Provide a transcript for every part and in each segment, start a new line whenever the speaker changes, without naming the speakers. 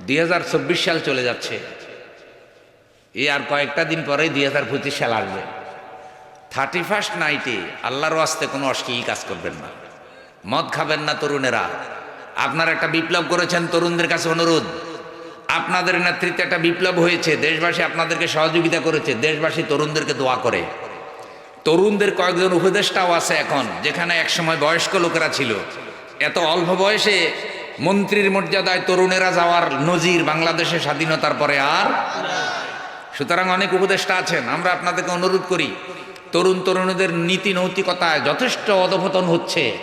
দুই হাজার চব্বিশ সাল চলে যাচ্ছে। এই আর কয়েকটা দিন পরেই দুই হাজার পঁচিশ সাল আসবে। থার্টি ফার্স্ট নাইটে আল্লাহর আস্তে কোনো অশ্লীল কাজ করবেন না। মদ খাবেন না তরুণেরা। আপনারা একটা বিপ্লব করেছেন তরুণদের কাছে অনুরোধ। আপনাদের নেতৃত্বে একটা বিপ্লব হয়েছে, দেশবাসী আপনাদেরকে সহযোগিতা করেছে, দেশবাসী তরুণদেরকে দোয়া করে। তরুণদের কয়েকজন উপদেষ্টাও আছে এখন, যেখানে একসময় বয়স্ক লোকেরা ছিল। এত অল্প বয়সে মন্ত্রীর মর্যাদায় তরুণেরা যাওয়ার নজির বাংলাদেশের স্বাধীনতার পরে আর সুতরাং অনেক উপদেষ্টা আছেন। আমরা আপনাদেরকে অনুরোধ করি, তরুণ তরুণীদের নীতি নৈতিকতায় যথেষ্ট অধপতন হচ্ছে।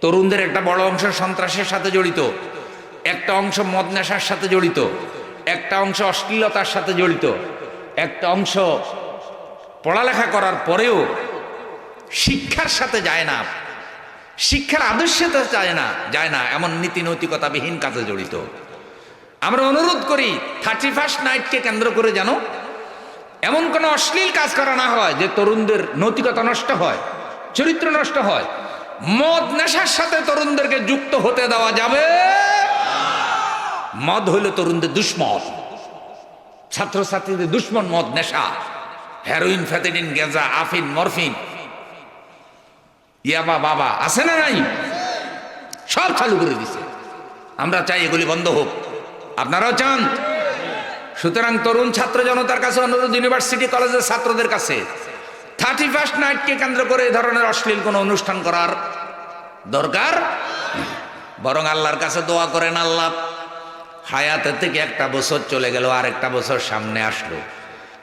তরুণদের একটা বড় অংশ সন্ত্রাসের সাথে জড়িত, একটা অংশ মদ নেশার সাথে জড়িত, একটা অংশ অশ্লীলতার সাথে জড়িত, একটা অংশ পড়ালেখা করার পরেও শিক্ষার সাথে যায় না। শিক্ষার আদর্শে তো যায় না যায় না, এমন নীতি নৈতিকতাবিহীন কাজে জড়িত। আমরা অনুরোধ করি থার্টি ফার্স্ট নাইটকে কেন্দ্র করে যেন এমন কোনো অশ্লীল কাজ করা না হয় যে তরুণদের নৈতিকতা নষ্ট হয়, চরিত্র নষ্ট হয়, মদ নেশার সাথে তরুণদেরকে যুক্ত হতে দেওয়া যাবে। মদ হইল তরুণদের দুশ্মন, ছাত্রছাত্রীদের দুশ্মন মদ নেশা হেরোইন ফ্যাথেডিন গেজা আফিন, মরফিন। ইয়াবা বাবা, আছে না নাই? সব চালু করে দিছে। আমরা চাই এগুলি বন্ধ হোক। আপনারাও চান? সুতরাং তরুণ ছাত্র জনতার কাছে অনুরোধ, ইউনিভার্সিটি কলেজের ছাত্রদের কাছে থার্টি ফার্স্ট নাইটকে কেন্দ্র করে এই ধরনের অশ্লীল কোনো অনুষ্ঠান করার দরকার বরং আল্লাহর কাছে দোয়া করেন, আল্লাহ হায়াতের থেকে একটা বছর চলে গেল আর একটা বছর সামনে আসলো।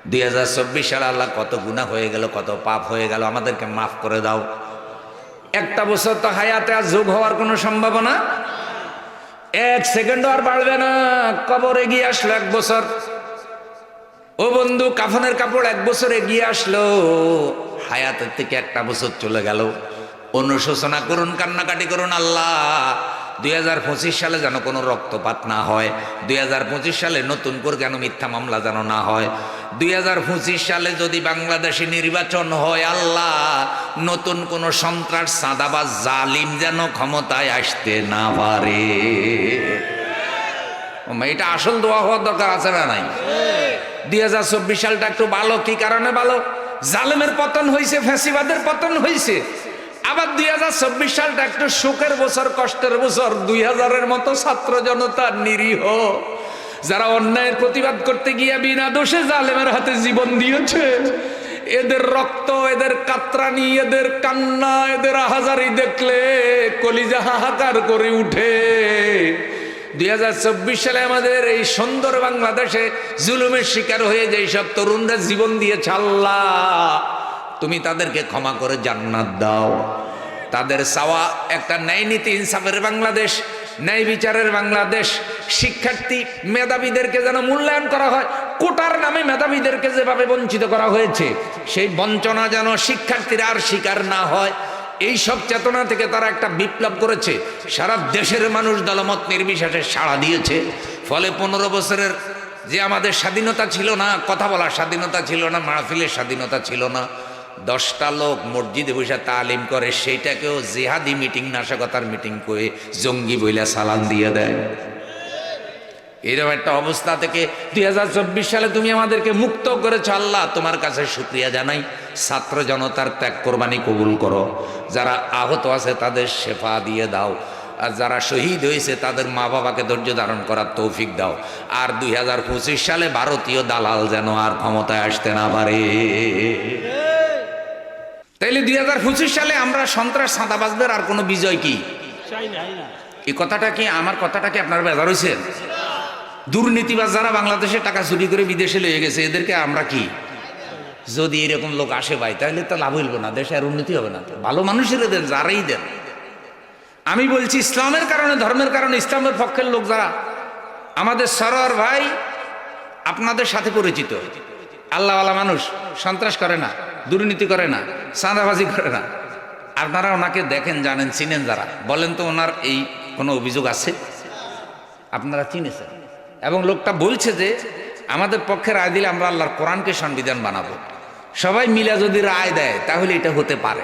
দুই হাজার চব্বিশ সালে আল্লাহ কত গুণা হয়ে গেল, কত পাপ হয়ে গেল, আমাদেরকে মাফ করে দাও। একটা বছর তো হায়াতে আর যোগ হওয়ার কোনো সম্ভাবনা? এক সেকেন্ড আর বাড়বে না। কবর এগিয়ে আসলো এক বছর। ও বন্ধু, কাফনের কাপড় এক বছর এগিয়ে আসলো। হায়াতের থেকে একটা বছর চলে গেল। অনুশোচনা করুন, কান্নাকাটি করুন আল্লাহ। দুই হাজার পঁচিশ সালে যেন কোনো রক্তপাত না হয়, দুই হাজার পঁচিশ সালে নতুন করে যেন মিথ্যা মামলা যেন না হয়, দুই হাজার পঁচিশ সালে যদি বাংলাদেশে নির্বাচন হয়, আল্লাহ, নতুন কোনো সন্ত্রাস সাদা চাঁদাবাজ জালিম যেন ক্ষমতায় আসতে না পারে। এটা আসল দোয়া হওয়ার দরকার আছে না নাই? দুই হাজার চব্বিশ সালটা একটু ভালো, কি কারণে ভালো? জালেমের পতন হয়েছে ফ্যাসিবাদের পতন হয়েছে আবার দুই হাজার চব্বিশ সালটা একটু সুখের বছর, কষ্টের বছর। দুই হাজারের মতো ছাত্র জনতা নিরীহ। যারা অন্যায়ের প্রতিবাদ করতে গিয়ে বিনা দোষে জালেমের হাতে জীবন দিয়েছে। এদের রক্ত, এদের কাতরানি, এদের কান্না, এদের আহাজারি দেখলে কলিজা হাহাকার করে উঠে। দুই হাজার চব্বিশ সালে আমাদের এই সুন্দর বাংলাদেশে জুলুমের শিকার হয়ে যে সব তরুণরা জীবন দিয়ে ছাল্লা তুমি তাদেরকে ক্ষমা করে জান্নাত দাও। তাদের চাওয়া একটা ন্যায় নীতি ইনসাফের বাংলাদেশ, ন্যায় বিচারের বাংলাদেশ। শিক্ষার্থী, মেধাবীদেরকে যেন মূল্যায়ন করা হয়, কোটার নামে মেধাবীদেরকে যেভাবে বঞ্চিত করা হয়েছে, সেই বঞ্চনা যেন শিক্ষার্থীরা আর শিকার না হয়। এই সব চেতনা থেকে তারা একটা বিপ্লব করেছে। সারা দেশের মানুষ দলমত নির্বিশেষে সাড়া দিয়েছে। ফলে পনেরো বছরের যে আমাদের স্বাধীনতা ছিল না, কথা বলার স্বাধীনতা ছিল না, মাহফিলের স্বাধীনতা ছিল না। দশটা লোক মসজিদে বসে তালিম করে, সেইটাকেও জেহাদি মিটিং, নাশকতার মিটিং করে জঙ্গি বইলা সালাম দিয়ে দেয়। এরকম একটা অবস্থা থেকে দুই হাজার চব্বিশ সালে তুমি আমাদেরকে মুক্ত করেছ, আল্লাহ তোমার কাছে সুক্রিয়া জানাই। ছাত্র জনতার ত্যাগ কোরবানি কবুল করো। যারা আহত আছে তাদের শেফা দিয়ে দাও। আর যারা শহীদ হয়েছে তাদের মা বাবাকে ধৈর্য ধারণ করার তৌফিক দাও। আর দুই হাজার পঁচিশ সালে ভারতীয় দালাল যেন আর ক্ষমতায় আসতে না পারে। তাইলে দুই সালে আমরা সন্ত্রাস সাঁতাবাজদের আর কোনো বিজয় কি? এই কথাটা কি, আমার কথাটা কি আপনার বেজার হয়েছে দুর্নীতিবাজ যারা বাংলাদেশে টাকা চুরি করে বিদেশে লয়ে গেছে, এদেরকে আমরা কি? যদি এরকম লোক আসে ভাই তাহলে তো লাভ হইল না, দেশে আর উন্নতি হবে না ভালো মানুষের দেন যারাই দেন। আমি বলছি, ইসলামের কারণে, ধর্মের কারণে, ইসলামের পক্ষের লোক যারা, আমাদের সরোয়ার ভাই আপনাদের সাথে পরিচিত। আল্লাহওয়ালা মানুষ, সন্ত্রাস করে না। দুর্নীতি করে না, চাঁদাবাজি করে না। আপনারা ওনাকে দেখেন, জানেন, চিনেন যারা। বলেন তো ওনার এই কোনো অভিযোগ আছে? আপনারা চিনেছেন। এবং লোকটা বলছে যে, আমাদের পক্ষে রায় দিলে আমরা আল্লাহর কোরআনকে সংবিধান বানাবো। সবাই মিলে যদি রায় দেয়, তাহলে এটা হতে পারে।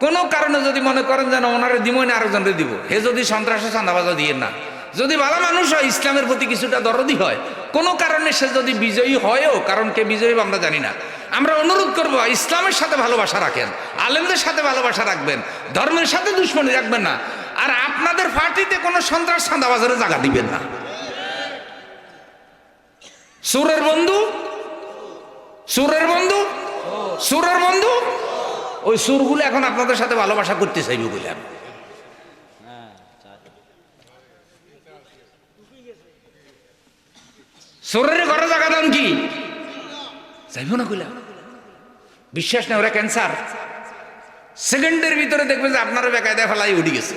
কোনো কারণে যদি মনে করেন যেন ওনারে দিব, না আরেকজনরে দিব, হে যদি সন্ত্রাসে চাঁদাবাজা দিয়ে না। যদি ভালো মানুষ হয়, ইসলামের প্রতি কিছুটা দরদি হয়, কোনো কারণে সে যদি বিজয়ী হয়ও, কারণ কে বিজয়ী আমরা জানি না। আমরা অনুরোধ করব, ইসলামের সাথে ভালোবাসা রাখেন, আলেমদের সাথে ভালোবাসা রাখবেন, ধর্মের সাথে দুশ্মনী রাখবেন না, আর আপনাদের পার্টিতে কোনো সন্ত্রাস সান্দাবাজারে জায়গা দিবেন না। সুরের বন্ধু? সুরের বন্ধু? সুরের বন্ধু? ওই সুরগুলো এখন আপনাদের সাথে ভালোবাসা করতে চাইবে বললাম সুরের ঘরে জায়গা দাম কি? চাইব না কইলা বিশ্বাস না ওরা ক্যান্সার সেকেন্ডের ভিতরে দেখবেন যে আপনারা বেকায়দা ফেলাই উঠে গেছে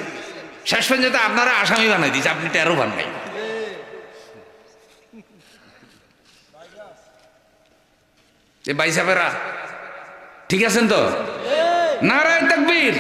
শেষ পর্যন্ত আপনারা আসামি বানাই দিয়েছে আপনি টেরো বানাই এ ভাই ঠিক আছেন তো নারায়ণ তকবীর